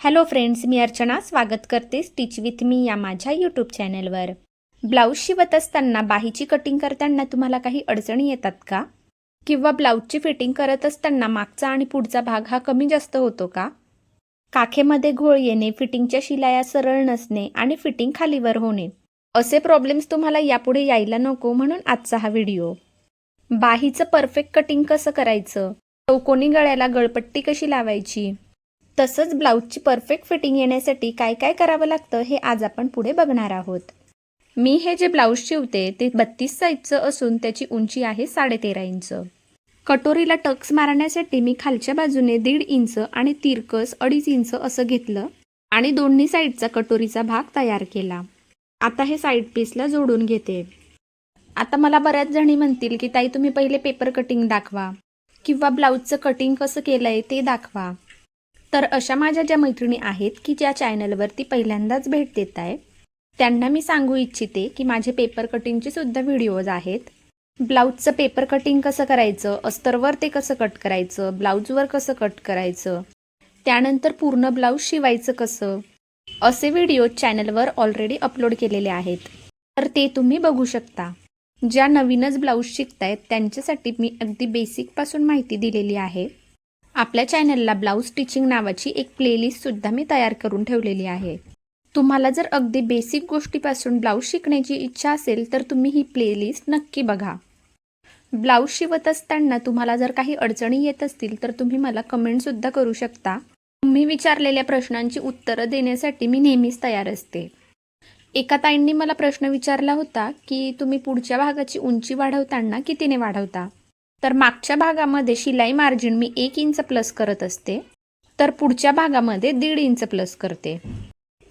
Hello friends मी अर्चना. स्वागत करते stitch with me या माझ्या यूट्यूब चॅनलवर ब्लाऊज शिवत असताना बाहीची कटिंग करताना तुम्हाला काही अडचणी येतात का? किंवा ब्लाऊजची फिटिंग करत असताना मागचा आणि पुढचा भाग हा कमी जास्त होतो का? काखेमध्ये घोळ येणे फिटिंगच्या शिलाया सरळ नसणे आणि फिटिंग खालीवर होणे. असे प्रॉब्लेम्स तुम्हाला यापुढे यायला नको म्हणून आजचा हा व्हिडिओ बाहीचं परफेक्ट कटिंग कसं करायचं? चौकोनी गळ्याला गळपट्टी कशी लावायची? तसंच ब्लाऊजची परफेक्ट फिटिंग येण्यासाठी काय काय करावं लागतं हे आज आपण पुढे बघणार आहोत. मी हे जे ब्लाऊज शिवते ते बत्तीस साईजचं असून त्याची उंची आहे साडेतेरा इंच. कटोरीला टक्स मारण्यासाठी मी खालच्या बाजूने दीड इंच आणि तिरकस अडीच इंच असं घेतलं आणि दोन्ही साईडचा कटोरीचा भाग तयार केला. आता हे साईड पीसला जोडून घेते. आता मला बऱ्याच जणी म्हणतील की ताई तुम्ही पहिले पेपर कटिंग दाखवा किंवा ब्लाऊजचं कटिंग कसं केलंय ते दाखवा. तर अशा माझ्या ज्या मैत्रिणी आहेत की ज्या चॅनलवरती पहिल्यांदाच भेट देत आहे त्यांना मी सांगू इच्छिते की माझे पेपर कटिंगचे सुद्धा व्हिडिओज आहेत. ब्लाऊजचं पेपर कटिंग कसं करायचं अस्तरवर ते कसं कट करायचं ब्लाऊजवर कसं कट करायचं त्यानंतर पूर्ण ब्लाऊज शिवायचं कसं असे व्हिडिओ चॅनलवर ऑलरेडी अपलोड केलेले आहेत. तर ते तुम्ही बघू शकता. ज्या नवीनच ब्लाऊज शिकतायत त्यांच्यासाठी मी अगदी बेसिकपासून माहिती दिलेली आहे. आपल्या चॅनलला ब्लाऊज स्टिचिंग नावाची एक प्लेलिस्टसुद्धा मी तयार करून ठेवलेली आहे. तुम्हाला जर अगदी बेसिक गोष्टीपासून ब्लाऊज शिकण्याची इच्छा असेल तर तुम्ही ही प्लेलिस्ट नक्की बघा. ब्लाऊज शिवत असताना तुम्हाला जर काही अडचणी येत असतील तर तुम्ही मला कमेंटसुद्धा करू शकता. तुम्ही विचारलेल्या प्रश्नांची उत्तरं देण्यासाठी मी नेहमीच तयार असते. एका ताईंनी मला प्रश्न विचारला होता की तुम्ही पुढच्या भागाची उंची वाढवताना कितीने वाढवता? तर मागच्या भागामध्ये शिलाई मार्जिन मी एक इंच प्लस करत असते. तर पुढच्या भागामध्ये दीड इंच प्लस करते.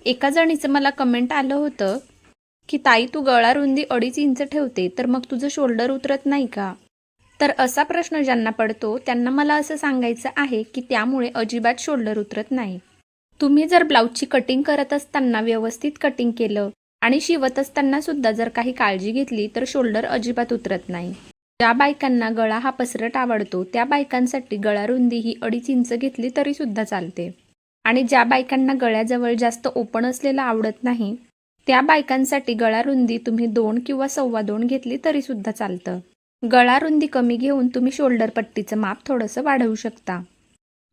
एका जणीचं मला कमेंट आलं होतं की ताई तू गळा रुंदी अडीच इंच ठेवते तर मग तुझं शोल्डर उतरत नाही का? तर असा प्रश्न ज्यांना पडतो त्यांना मला असं सांगायचं आहे की त्यामुळे अजिबात शोल्डर उतरत नाही. तुम्ही जर ब्लाऊजची कटिंग करत असताना व्यवस्थित कटिंग केलं आणि शिवत असताना सुद्धा जर काही काळजी घेतली तर शोल्डर अजिबात उतरत नाही. ज्या बायकांना गळा हा पसरट आवडतो त्या बायकांसाठी गळा रुंदी ही अडीच इंच घेतली तरी सुद्धा चालते. आणि ज्या बायकांना गळ्याजवळ जास्त ओपन असलेलं आवडत नाही त्या बायकांसाठी गळा रुंदी तुम्ही दोन किंवा सव्वा दोन घेतली तरी सुद्धा चालतं. गळा रुंदी कमी घेऊन तुम्ही शोल्डर पट्टीचं माप थोडंसं वाढवू शकता.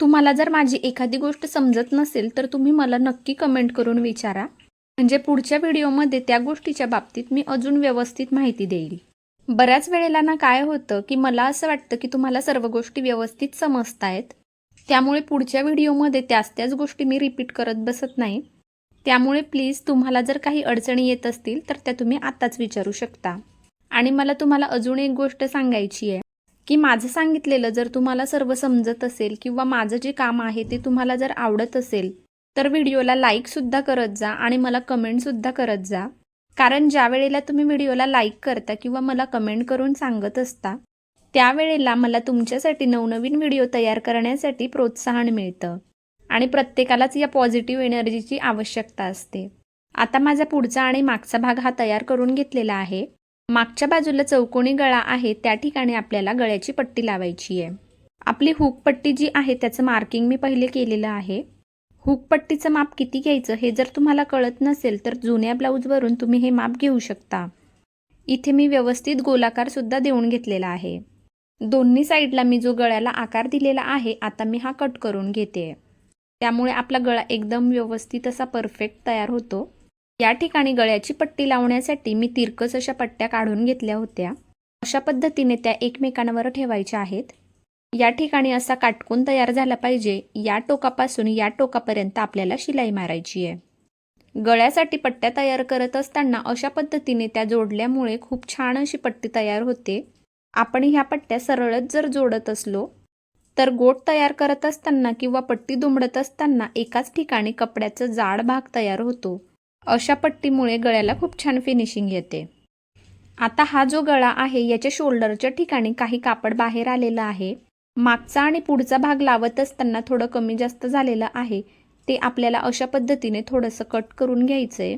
तुम्हाला जर माझी एखादी गोष्ट समजत नसेल तर तुम्ही मला नक्की कमेंट करून विचारा. म्हणजे पुढच्या व्हिडिओमध्ये त्या गोष्टीच्या बाबतीत मी अजून व्यवस्थित माहिती देईल. बऱ्याच वेळेला ना काय होतं की मला असं वाटतं की तुम्हाला सर्व गोष्टी व्यवस्थित समजतायत. त्यामुळे पुढच्या व्हिडिओमध्ये त्याच त्याच गोष्टी मी रिपीट करत बसत नाही. त्यामुळे प्लीज तुम्हाला जर काही अडचणी येत असतील तर त्या तुम्ही आत्ताच विचारू शकता. आणि मला तुम्हाला अजून एक गोष्ट सांगायची आहे की माझं सांगितलेलं जर तुम्हाला सर्व समजत असेल किंवा माझं जे काम आहे ते तुम्हाला जर आवडत असेल तर व्हिडिओला लाईकसुद्धा करत जा आणि मला कमेंटसुद्धा करत जा. कारण ज्या वेळेला तुम्ही व्हिडिओला लाईक करता किंवा मला कमेंट करून सांगत असता त्यावेळेला मला तुमच्यासाठी नवनवीन व्हिडिओ तयार करण्यासाठी प्रोत्साहन मिळतं आणि प्रत्येकालाच या पॉझिटिव्ह एनर्जीची आवश्यकता असते. आता माझा पुढचा आणि मागचा भाग हा तयार करून घेतलेला आहे. मागच्या बाजूला चौकोनी गळा आहे त्या ठिकाणी आपल्याला गळ्याची पट्टी लावायची आहे. आपली हुक पट्टी जी आहे त्याचं मार्किंग मी पहिले केलेलं आहे. हुक पट्टीचं माप किती घ्यायचं हे जर तुम्हाला कळत नसेल तर जुन्या ब्लाऊजवरून तुम्ही हे माप घेऊ शकता. इथे मी व्यवस्थित गोलाकारसुद्धा देऊन घेतलेला आहे. दोन्ही साईडला मी जो गळ्याला आकार दिलेला आहे आता मी हा कट करून घेते. त्यामुळे आपला गळा एकदम व्यवस्थित असा परफेक्ट तयार होतो. या ठिकाणी गळ्याची पट्टी लावण्यासाठी मी तिरकस अशा पट्ट्या काढून घेतल्या होत्या. अशा पद्धतीने त्या एकमेकांवर ठेवायच्या आहेत. या ठिकाणी असा काटकून तयार झाला पाहिजे. या टोकापासून या टोकापर्यंत आपल्याला शिलाई मारायची आहे. गळ्यासाठी पट्ट्या तयार करत असताना अशा पद्धतीने त्या जोडल्यामुळे खूप छान अशी पट्टी तयार होते. आपण ह्या पट्ट्या सरळच जर जोडत असलो तर गोट तयार करत असताना किंवा पट्टी दुमडत असताना एकाच ठिकाणी कपड्याचा जाड भाग तयार होतो. अशा पट्टीमुळे गळ्याला खूप छान फिनिशिंग येते. आता हा जो गळा आहे याच्या शोल्डरच्या ठिकाणी काही कापड बाहेर आलेलं आहे. मागचा आणि पुढचा भाग लावत असताना थोडं कमी जास्त झालेलं आहे. ते आपल्याला अशा पद्धतीने थोडंसं कट करून घ्यायचं आहे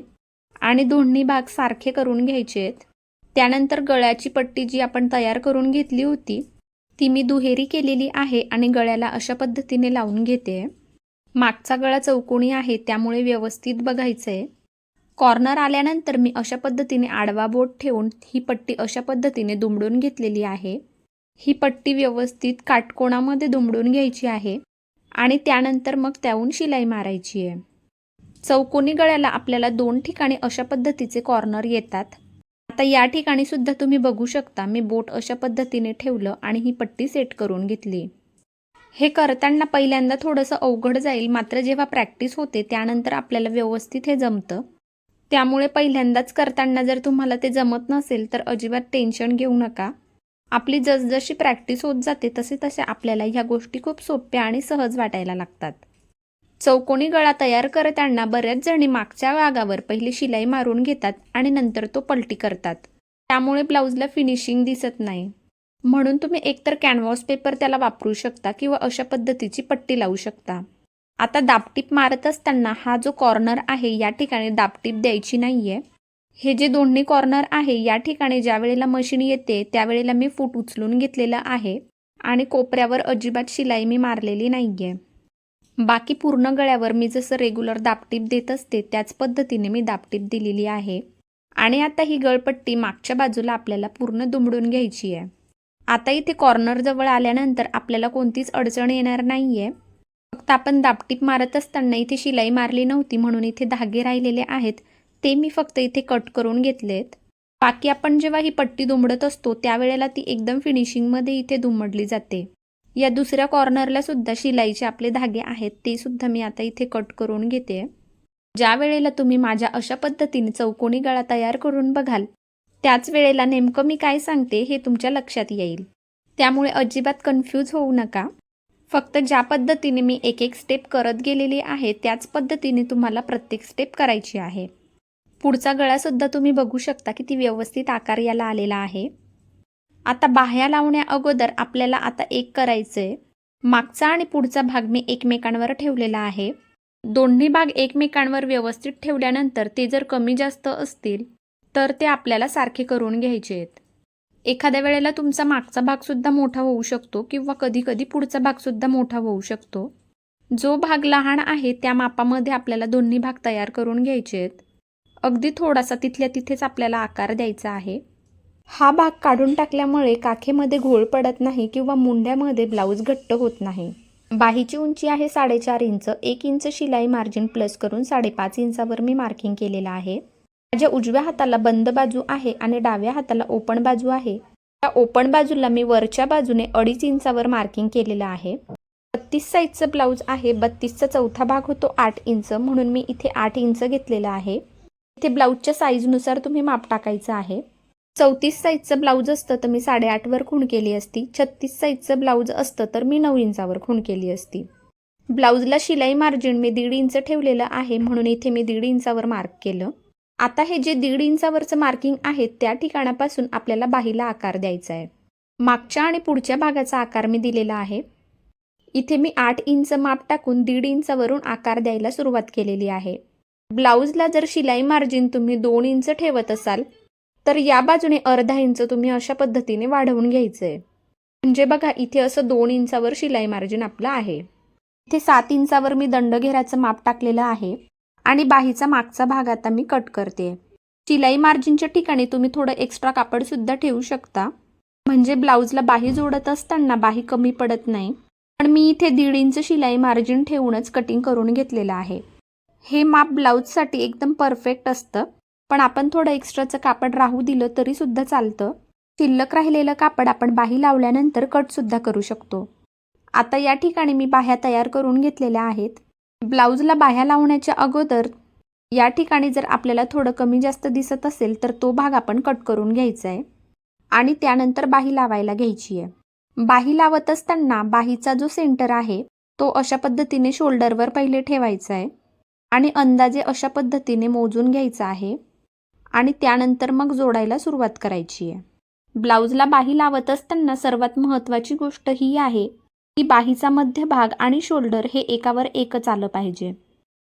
आणि दोन्ही भाग सारखे करून घ्यायचे आहेत. त्यानंतर गळ्याची पट्टी जी आपण तयार करून घेतली होती ती मी दुहेरी केलेली आहे आणि गळ्याला अशा पद्धतीने लावून घेते. मागचा गळा चौकोनी आहे त्यामुळे व्यवस्थित बघायचं आहे कॉर्नर आल्यानंतर मी अशा पद्धतीने आडवा बोट ठेवून ही पट्टी अशा पद्धतीने दुमडून घेतलेली आहे. ही पट्टी व्यवस्थित काटकोणामध्ये दुमडून घ्यायची आहे आणि त्यानंतर मग त्याहून शिलाई मारायची आहे. चौकोनी गळ्याला आपल्याला दोन ठिकाणी अशा पद्धतीचे कॉर्नर येतात. आता या ठिकाणी सुद्धा तुम्ही बघू शकता मी बोट अशा पद्धतीने ठेवलं आणि ही पट्टी सेट करून घेतली. हे करताना पहिल्यांदा थोडंसं अवघड जाईल मात्र जेव्हा प्रॅक्टिस होते त्यानंतर आपल्याला व्यवस्थित हे जमतं. त्यामुळे पहिल्यांदाच करताना जर तुम्हाला ते जमत नसेल तर अजिबात टेन्शन घेऊ नका. आपली जसजशी प्रॅक्टिस होत जाते तसे तसे आपल्याला ह्या गोष्टी खूप सोप्या आणि सहज वाटायला लागतात. चौकोनी गळा तयार करताना बऱ्याच जणी मागच्या भागावर पहिली शिलाई मारून घेतात आणि नंतर तो पलटी करतात. त्यामुळे ब्लाऊजला फिनिशिंग दिसत नाही. म्हणून तुम्ही एकतर कॅनव्हास पेपर त्याला वापरू शकता किंवा अशा पद्धतीची पट्टी लावू शकता. आता दापटीप मारत असताना हा जो कॉर्नर आहे या ठिकाणी दापटीप द्यायची नाही आहे हे जे दोन्ही कॉर्नर आहे या ठिकाणी ज्या वेळेला मशीन येते त्यावेळेला मी फूट उचलून घेतलेलं आहे आणि कोपऱ्यावर अजिबात शिलाई मी मारलेली नाही आहे बाकी पूर्ण गळ्यावर मी जसं रेग्युलर दापटीप देत असते त्याच पद्धतीने मी दापटीप दिलेली आहे. आणि आता ही गळपट्टी मागच्या बाजूला आपल्याला पूर्ण दुमडून घ्यायची आहे. आता इथे कॉर्नर जवळ आल्यानंतर आपल्याला कोणतीच अडचण येणार नाही आहे फक्त आपण दापटीप मारत असताना इथे शिलाई मारली नव्हती म्हणून इथे धागे राहिलेले आहेत. ते मी फक्त इथे कट करून घेतलेत. बाकी आपण जेव्हा ही पट्टी दुमडत असतो त्यावेळेला ती एकदम फिनिशिंगमध्ये इथे दुमडली जाते. या दुसऱ्या कॉर्नरला सुद्धा शिलाईचे आपले धागे आहेत ते सुद्धा मी आता इथे कट करून घेते. ज्या वेळेला तुम्ही माझ्या अशा पद्धतीने चौकोनी गळा तयार करून बघाल त्याच वेळेला नेमकं मी काय सांगते हे तुमच्या लक्षात येईल. त्यामुळे अजिबात कन्फ्यूज होऊ नका. फक्त ज्या पद्धतीने मी एक एक स्टेप करत गेलेली आहे त्याच पद्धतीने तुम्हाला प्रत्येक स्टेप करायची आहे. पुढचा गळासुद्धा तुम्ही बघू शकता किती व्यवस्थित आकार याला आलेला आहे. आता बाह्या लावण्या अगोदर आपल्याला आता एक करायचं आहे मागचा आणि पुढचा भाग मी एकमेकांवर ठेवलेला आहे. दोन्ही भाग एकमेकांवर व्यवस्थित ठेवल्यानंतर ते जर कमी जास्त असतील तर ते आपल्याला सारखे करून घ्यायचे आहेत. एखाद्या वेळेला तुमचा मागचा भागसुद्धा मोठा होऊ शकतो किंवा कधी कधी पुढचा भागसुद्धा मोठा होऊ शकतो. जो भाग लहान आहे त्या मापामध्ये आपल्याला दोन्ही भाग तयार करून घ्यायचे आहेत. अगदी थोडासा तिथल्या तिथेच आपल्याला आकार द्यायचा आहे. हा भाग काढून टाकल्यामुळे काखेमध्ये घोळ पडत नाही किंवा मुंड्यामध्ये ब्लाऊज घट्ट होत नाही. बाहीची उंची आहे साडेचार इंच एक इंच शिलाई मार्जिन प्लस करून साडेपाच इंचावर मी मार्किंग केलेलं आहे. माझ्या उजव्या हाताला बंद बाजू आहे आणि डाव्या हाताला ओपन बाजू आहे. त्या ओपन बाजूला मी वरच्या बाजूने अडीच इंचावर मार्किंग केलेलं आहे. बत्तीस साईजचं ब्लाऊज आहे बत्तीसचा चौथा भाग होतो आठ इंच म्हणून मी इथे आठ इंच घेतलेलं आहे. इथे ब्लाऊजच्या साईजनुसार तुम्ही माप टाकायचं आहे. चौतीस साईजचं ब्लाऊज असतं तर मी साडेआठवर खूण केली असती. छत्तीस साईजचं ब्लाऊज असतं तर मी नऊ इंचावर खूण केली असती. ब्लाऊजला शिलाई मार्जिन मी दीड इंच ठेवलेलं आहे म्हणून इथे मी दीड इंचावर मार्क केलं. आता हे जे दीड इंचावरचं मार्किंग आहे त्या ठिकाणापासून आपल्याला बाहीला आकार द्यायचा आहे. मागच्या आणि पुढच्या भागाचा आकार मी दिलेला आहे. इथे मी आठ इंच माप टाकून दीड इंचावरून आकार द्यायला सुरुवात केलेली आहे. ब्लाऊजला जर शिलाई मार्जिन तुम्ही दोन इंच ठेवत असाल तर या बाजूने अर्धा इंच तुम्ही अशा पद्धतीने वाढवून घ्यायचं आहे म्हणजे बघा इथे असं दोन इंचावर शिलाई मार्जिन आपलं आहे. इथे सात इंचावर मी दंडघेराचं माप टाकलेलं आहे आणि बाहीचा मागचा भाग आता मी कट करते. शिलाई मार्जिनच्या ठिकाणी तुम्ही थोडं एक्स्ट्रा कापडसुद्धा ठेवू शकता. म्हणजे ब्लाऊजला बाही जोडत असताना बाही कमी पडत नाही. पण मी इथे दीड इंच शिलाई मार्जिन ठेवूनच कटिंग करून घेतलेलं आहे. हे माप ब्लाऊजसाठी एकदम परफेक्ट असतं. पण आपण थोडं एक्स्ट्राचं कापड राहू दिलं तरीसुद्धा चालतं. शिल्लक राहिलेलं कापड आपण बाही लावल्यानंतर कटसुद्धा करू शकतो. आता या ठिकाणी मी बाह्या तयार करून घेतलेल्या आहेत. ब्लाऊजला बाह्या लावण्याच्या अगोदर या ठिकाणी जर आपल्याला थोडं कमी जास्त दिसत असेल तर तो भाग आपण कट करून घ्यायचा आहे. आणि त्यानंतर बाही लावायला घ्यायची आहे. बाही लावत असताना बाहीचा जो सेंटर आहे तो अशा पद्धतीने शोल्डरवर पहिले ठेवायचा आहे. आणि अंदाजे अशा पद्धतीने मोजून घ्यायचा आहे. आणि त्यानंतर मग जोडायला सुरुवात करायची आहे. ब्लाऊजला बाही लावत असताना सर्वात महत्त्वाची गोष्ट ही आहे की बाहीचा मध्यभाग आणि शोल्डर हे एकावर एकच आलं पाहिजे.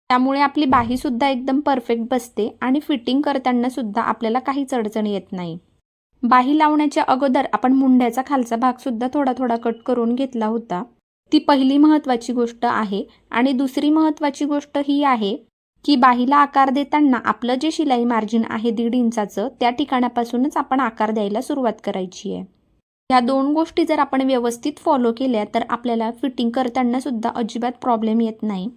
त्यामुळे आपली बाहीसुद्धा एकदम परफेक्ट बसते आणि फिटिंग करताना सुद्धा आपल्याला काहीच अडचण येत नाही. बाही लावण्याच्या अगोदर आपण मुंड्याचा खालचा भागसुद्धा थोडा थोडा कट करून घेतला होता. ती पहिली महत्त्वाची गोष्ट आहे. आणि दुसरी महत्त्वाची गोष्ट ही आहे की बाहीला आकार देताना आपलं जे शिलाई मार्जिन आहे दीड इंचाचं त्या ठिकाणापासूनच आपण आकार द्यायला सुरुवात करायची आहे. ह्या दोन गोष्टी जर आपण व्यवस्थित फॉलो केल्या तर आपल्याला फिटिंग करताना सुद्धा अजिबात प्रॉब्लेम येत नाही.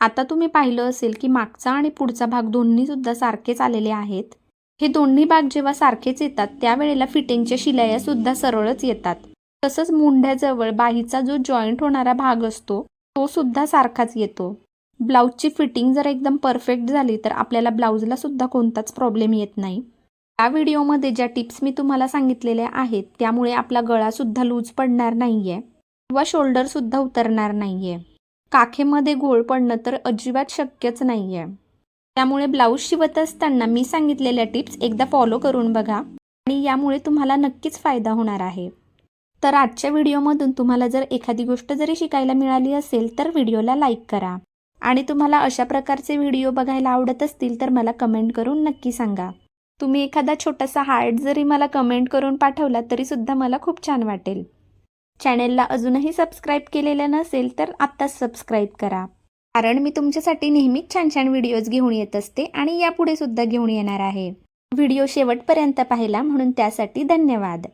आता तुम्ही पाहिलं असेल की मागचा आणि पुढचा भाग दोन्ही सुद्धा सारखेच आलेले आहेत. हे दोन्ही भाग जेव्हा सारखेच येतात त्यावेळेला फिटिंगच्या शिलाया सुद्धा सरळच येतात. तसंच मुंढ्याजवळ बाहीचा जो जॉईंट होणारा भाग असतो तो सुद्धा सारखाच येतो. ब्लाऊजची फिटिंग जर एकदम परफेक्ट झाली तर आपल्याला ब्लाऊजला सुद्धा कोणताच प्रॉब्लेम येत नाही. या व्हिडिओमध्ये ज्या टिप्स मी तुम्हाला सांगितलेल्या आहेत त्यामुळे आपला गळासुद्धा लूज पडणार नाही आहे किंवा शोल्डरसुद्धा उतरणार नाही आहे काखेमध्ये गोळ पडणं तर अजिबात शक्यच नाही आहे त्यामुळे ब्लाऊज शिवत असताना मी सांगितलेल्या टिप्स एकदा फॉलो करून बघा. आणि यामुळे तुम्हाला नक्कीच फायदा होणार आहे. तर आजच्या व्हिडिओमधून तुम्हाला जर एखादी गोष्ट जरी शिकायला मिळाली असेल तर व्हिडिओला लाईक करा. आणि तुम्हाला अशा प्रकारचे व्हिडिओ बघायला आवडत असतील तर मला कमेंट करून नक्की सांगा. तुम्ही एखादा छोटासा हार्ट जरी मला कमेंट करून पाठवला तरीसुद्धा मला खूप छान वाटेल. चॅनेलला अजूनही सबस्क्राईब केलेलं नसेल तर आत्ताच सबस्क्राईब करा. कारण मी तुमच्यासाठी नेहमीच छान छान व्हिडिओज घेऊन येत असते आणि यापुढे सुद्धा घेऊन येणार आहे. व्हिडिओ शेवटपर्यंत पाहिला म्हणून त्यासाठी धन्यवाद.